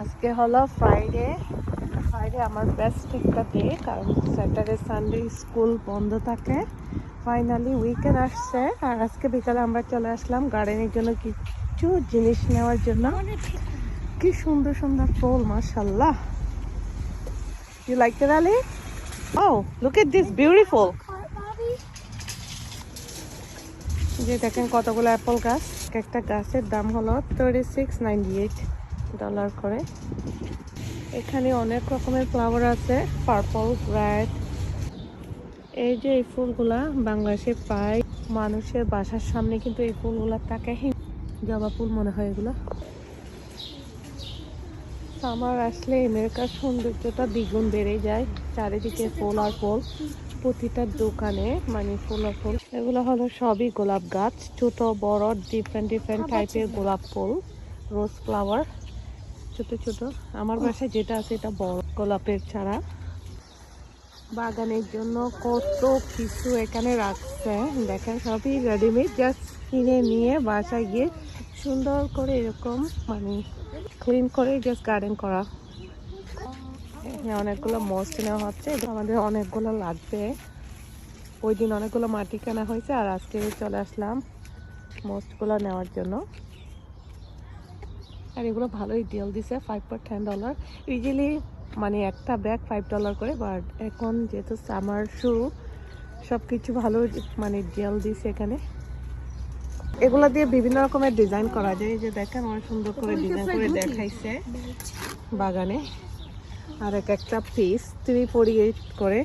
আজকে হলো Friday Friday আমার বেস্ট একটা ডে কারণ স্যাটারডে সানডে স্কুল বন্ধ থাকে। ফাইনালি উইকেন্ড আসছে, আর আজকে বিকালে আমরা চলে আসলাম গার্ডেনের জন্য কিছু জিনিস নেওয়ার জন্য। কি সুন্দর সুন্দর ফুল মাশাল্লাহ you like the valley oh look at this beautiful যে দেখেন কতগুলো অ্যাপল গাছ একটা গাছের দাম হলো thirty six ninety eight dollar করে। এখানে অনেক রকমের ফ্লাওয়ার আছে পার্পল রেড এই যে এই ফুলগুলা বাংলাদেশে পাই মানুষের বাসার সামনে কিন্তু এই ফুলগুলা থাকে। জবা ফুল মনে হয় এগুলো। আমার আসলে আমেরিকার সৌন্দর্যটা দ্বিগুণ বেড়ে যায়। চারিদিকে ফুল আর ফুল। প্রতিটা দোকানে মানে ফুল আর ফুল। এগুলো হলো সবই গোলাপ গাছ। ছোট বড় ডিফারেন্ট ডিফারেন্ট টাইপের গোলাপ ফুল রোজ ফ্লাওয়ার ছোট ছোট। আমার বাসায় যেটা আছে এটা বড় গোলাপের চারা। বাগানের জন্য কত কিছু এখানে রাখছে। দেখেন, সবই রেডিমেড জাস্ট কিনে নিয়ে বাসায় গিয়ে সুন্দর করে এরকম মানে ক্লিন করে জাস্ট গার্ডেন করা। অনেকগুলো মোস্ট নেওয়া হচ্ছে। এটা আমাদের অনেকগুলো লাগবে। ওই দিন অনেকগুলো মাটি কেনা হয়েছে আর আজকে চলে আসলাম মোস্টগুলো নেওয়ার জন্য। আর এগুলো ভালোই ডিল দিছে ফাইভ পর টেন ডলার ইজিলি মানে একটা ব্যাগ ফাইভ ডলার করে বাট এখন যেহেতু সামার শুরু সব কিছু ভালো মানে ডিল দিছে এখানে। এগুলো দিয়ে বিভিন্ন রকমের ডিজাইন করা যায় এই যে দেখেন অনেক সুন্দর করে ডিজাইন করে দেখাইছে বাগানে। আর এক একটা পিস থ্রি ফোরটি এইট করে।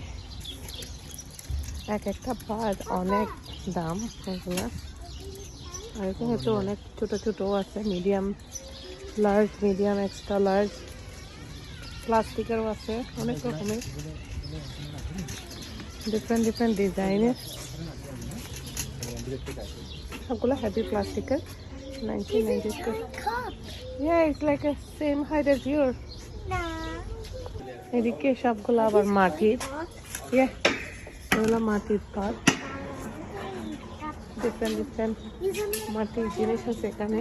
এক একটা পার অনেক দাম এগুলো আর এখানে তো অনেক ছোট ছোট আছে medium large medium extra large প্লাস্টিকেরও আছে অনেক রকমের। ডিফারেন্ট ডিফারেন্ট ডিজাইনের সবগুলো হ্যাভি প্লাস্টিকের nineteen ninety it's like a same height as yours. এদিকে সবগুলো আবার মাটির। Yeah, এগুলো মাটির পাত ডিফারেন্ট ডিফারেন্ট মাটির জিনিস আছে এখানে।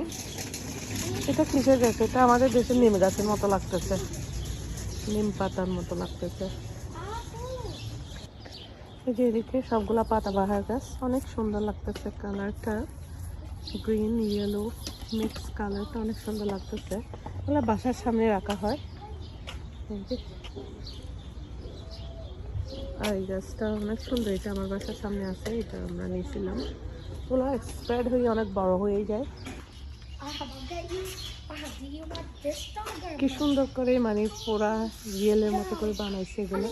এটা কিসের গাছ? এটা আমাদের দেশের নিম গাছের মতো লাগতেছে। নিম পাতার মতো লাগতেছে। এই যে এদিকে সবগুলা পাতা বাহার গাছ। অনেক সুন্দর লাগতেছে কালারটা। গ্রিন ইয়েলো মিক্স কালারটা অনেক সুন্দর লাগতেছে। এগুলো বাসার সামনে রাখা হয়। আর এই গাছটা অনেক সুন্দর। এটা আমার বাসার সামনে আছে। এটা আমরা নিয়েছিলাম। ওগুলো এক্সপায়ার্ড হয়ে অনেক বড় হয়ে যায়। কি সুন্দর করে মানে পুরা রিয়েলের মতো করে বানাইছে এগুলো।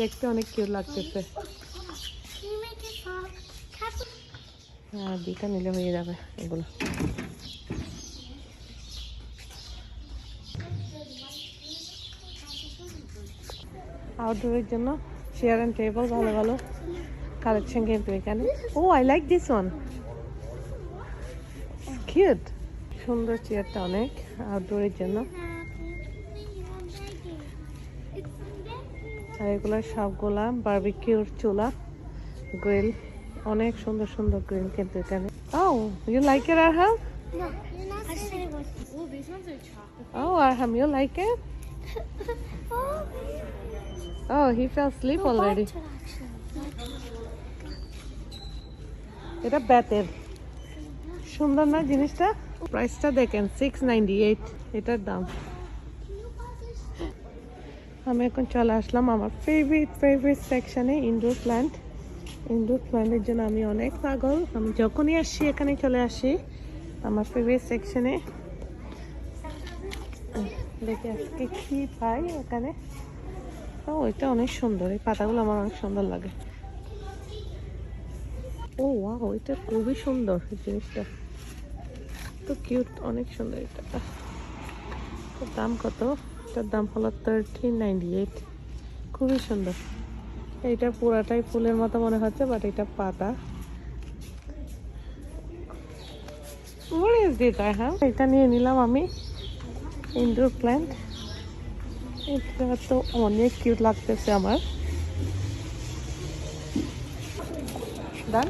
দেখতে অনেক কিউট লাগতেছে। হ্যাঁ দুইটা নিলে হয়ে যাবে এগুলো। আউটডোরের জন্য চেয়ার অ্যান্ড টেবিল ভালো ভালো। কালেকশন কিন্তু এখানে। ও I like this one cute সুন্দর চেয়ারটা অনেক আউটডোরের জন্য। আর এগুলো সবগুলা বারবিকিউর চুলা গ্রিল অনেক সুন্দর সুন্দর গ্রিল কিন্তু এখানে। ও you like it or it. Oh. Oh or hmm you like it oh, oh he fell sleep actually. এটা বেতের সুন্দর না জিনিসটা? প্রাইসটা দেখেন সিক্স এটার দাম। আমি এখন চলে আসলাম আমার ফেভারিট ফেভারিট সেকশানে ইনডোর প্ল্যান্ট ইনডোর প্ল্যান্টের জন্য আমি অনেক পাগল। আমি যখনই আসি এখানে চলে আসি, আমার ফেভারিট সেকশানে দেখি আজকে কি পাই এখানে। ও, এটা অনেক সুন্দর, এই পাতাগুলো আমার অনেক সুন্দর লাগে। ও, ওয়াও, এটা খুবই সুন্দর জিনিসটা। তো কিউট অনেক সুন্দর এটা। দাম কত? এটার দাম হলো থার্টিন নাইনটি এইট খুবই সুন্দর। এইটা পুরাটাই ফুলের মতো মনে হচ্ছে বাট এটা পাতা। This এটা নিয়ে নিলাম আমি ইনডোর প্ল্যান্ট এটা তো অনেক কিউট লাগতেছে আমার। ডান.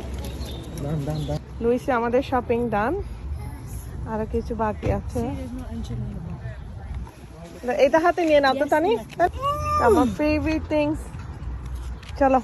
লুইসে আমাদের শপিং ডান আরও কিছু বাকি আছে. এটা হাতে নিয়ে নাও তো তানি। আমার ফেভারিট থিংস চলো।